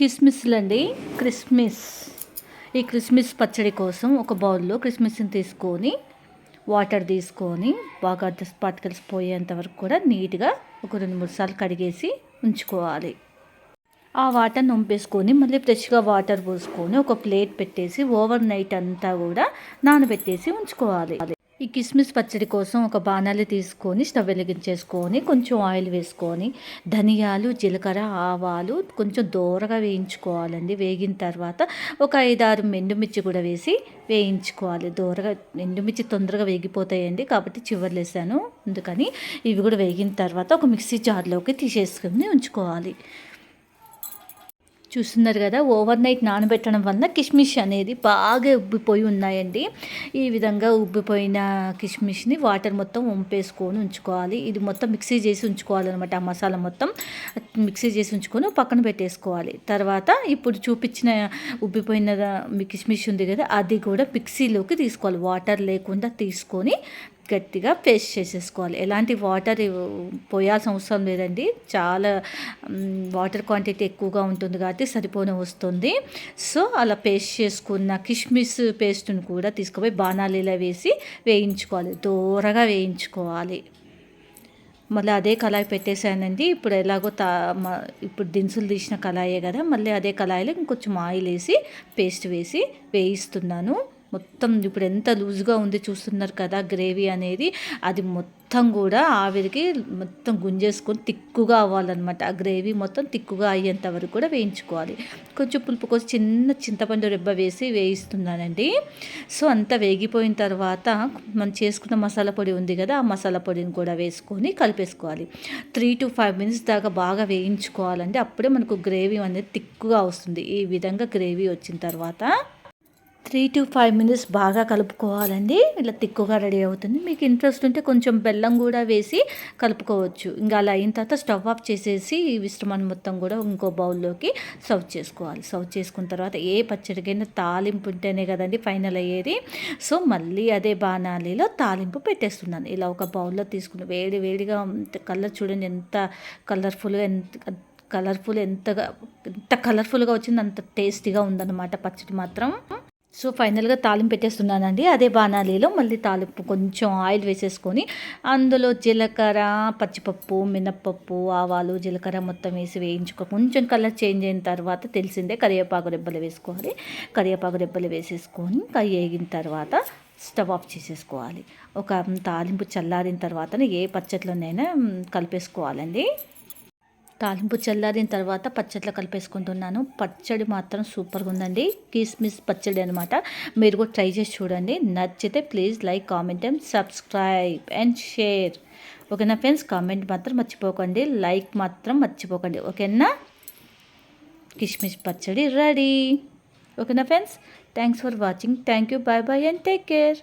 కిస్మిస్లు అండి క్రిస్మిస్. ఈ క్రిస్మిస్ పచ్చడి కోసం ఒక బౌల్లో క్రిస్మిస్ని తీసుకొని వాటర్ తీసుకొని బాగా పార్టికల్స్ పోయేంత వరకు కూడా నీట్గా ఒక రెండు మూడు సార్లు కడిగేసి ఉంచుకోవాలి. ఆ వాటర్ నొంపేసుకొని మళ్ళీ ఫ్రెష్గా వాటర్ పోసుకొని ఒక ప్లేట్ పెట్టేసి ఓవర్ నైట్ అంతా కూడా నానబెట్టేసి ఉంచుకోవాలి. ఈ కిస్మిస్ పచ్చడి కోసం ఒక బాణాలు తీసుకొని స్టవ్ వెలిగించేసుకొని కొంచెం ఆయిల్ వేసుకొని ధనియాలు జీలకర్ర ఆవాలు కొంచెం దూరగా వేయించుకోవాలండి. వేగిన తర్వాత ఒక ఐదారు ఎండుమిర్చి కూడా వేసి వేయించుకోవాలి. దూరగా ఎండుమిర్చి తొందరగా వేగిపోతాయండి కాబట్టి చివర్లు వేసాను అందుకని ఇవి కూడా వేగిన తర్వాత ఒక మిక్సీ జార్లోకి తీసేసుకుని ఉంచుకోవాలి. చూస్తున్నారు కదా ఓవర్ నైట్ నానబెట్టడం వల్ల కిష్మిష్ అనేది బాగా ఉబ్బిపోయి ఉన్నాయండి. ఈ విధంగా ఉబ్బిపోయిన కిష్మిష్ని వాటర్ మొత్తం వంపేసుకొని ఉంచుకోవాలి. ఇది మొత్తం మిక్సీ చేసి ఉంచుకోవాలన్నమాట ఆ మసాలా మొత్తం మిక్సీ చేసి ఉంచుకొని పక్కన పెట్టేసుకోవాలి. తర్వాత ఇప్పుడు చూపించిన ఉబ్బిపోయిన కిష్మిష్ ఉంది కదా అది కూడా మిక్సీలోకి తీసుకోవాలి. వాటర్ లేకుండా తీసుకొని గట్టిగా పేస్ట్ చేసేసుకోవాలి. ఎలాంటి వాటర్ పోయాల్సిన అవసరం లేదండి. చాలా వాటర్ క్వాంటిటీ ఎక్కువగా ఉంటుంది కాబట్టి సరిపోని వస్తుంది. సో అలా పేస్ట్ చేసుకున్న కిష్మిస్ పేస్ట్ని కూడా తీసుకుపోయి బాణాలీలో వేసి వేయించుకోవాలి. దూరగా వేయించుకోవాలి. మళ్ళీ అదే కళాయి పెట్టేశానండి. ఇప్పుడు ఎలాగో తా ఇప్పుడు దినుసులు తీసిన కళాయే కదా. మళ్ళీ అదే కళాయిలో ఇంకొంచెం ఆయిల్ వేసి పేస్ట్ వేసి వేయిస్తున్నాను. మొత్తం ఇప్పుడు ఎంత లూజ్గా ఉంది చూస్తున్నారు కదా గ్రేవీ అనేది అది మొత్తం కూడా ఆవిరికి మొత్తం గుంజేసుకొని తిక్కుగా అవ్వాలన్నమాట. ఆ గ్రేవీ మొత్తం తిక్కుగా అయ్యేంత వరకు కూడా వేయించుకోవాలి. కొంచెం పులుపు కోసం చిన్న చింతపండు రెబ్బ వేసి వేయిస్తున్నానండి. సో అంతా వేగిపోయిన తర్వాత మనం చేసుకున్న మసాలా పొడి ఉంది కదా ఆ మసాలా పొడిని కూడా వేసుకొని కలిపేసుకోవాలి. త్రీ టు ఫైవ్ మినిట్స్ దాకా బాగా వేయించుకోవాలండి. అప్పుడే మనకు గ్రేవీ అనేది తిక్కుగా వస్తుంది. ఈ విధంగా గ్రేవీ వచ్చిన తర్వాత త్రీ టు ఫైవ్ మినిట్స్ బాగా కలుపుకోవాలండి. ఇలా తిక్కుగా రెడీ అవుతుంది. మీకు ఇంట్రెస్ట్ ఉంటే కొంచెం బెల్లం కూడా వేసి కలుపుకోవచ్చు. ఇంకా అలా అయిన తర్వాత స్టవ్ ఆఫ్ చేసేసి ఈ విశ్రమాన్ని మొత్తం కూడా ఇంకో బౌల్లోకి సర్వ్ చేసుకోవాలి. సర్వ్ చేసుకున్న తర్వాత ఏ పచ్చడికైనా తాలింపు ఉంటేనే కదండి ఫైనల్ అయ్యేది. సో మళ్ళీ అదే బాణాలీలో తాలింపు పెట్టేస్తున్నాను. ఇలా ఒక బౌల్లో తీసుకుని వేడి వేడిగా కలర్ చూడండి ఎంత కలర్ఫుల్గా ఎంత కలర్ఫుల్ ఎంతగా ఎంత కలర్ఫుల్గా వచ్చింది అంత టేస్టీగా ఉందన్నమాట పచ్చడి మాత్రం. సో ఫైనల్గా తాలింపు పెట్టేస్తున్నానండి. అదే బాణాలీలో మళ్ళీ తాలింపు కొంచెం ఆయిల్ వేసేసుకొని అందులో జీలకర్ర పచ్చిపప్పు మినప్పప్పు ఆవాలు జీలకర్ర మొత్తం వేసి వేయించుకో కొంచెం కలర్ చేంజ్ అయిన తర్వాత తెలిసిందే కరివేపాకు రెబ్బలు వేసుకోవాలి. కరివేపాకు రెబ్బలు వేసేసుకొని వేగిన తర్వాత స్టవ్ ఆఫ్ చేసేసుకోవాలి. ఒక తాలింపు చల్లారిన తర్వాత ఏ పచ్చట్లోనైనా కలిపేసుకోవాలండి. తాలింపు చల్లారిన తర్వాత పచ్చడిలో కలిపేసుకుంటున్నాను. పచ్చడి మాత్రం సూపర్గా ఉందండి. కిస్మిస్ పచ్చడి అనమాట మీరు కూడా ట్రై చేసి చూడండి. నచ్చితే please like comment and subscribe and share. ఓకేనా ఫ్రెండ్స్? కామెంట్ మాత్రం మర్చిపోకండి. లైక్ మాత్రం మర్చిపోకండి. ఓకేనా? కిస్మిస్ పచ్చడి రెడీ. ఓకేనా friends? Thanks for watching. Thank you. Bye bye and take care.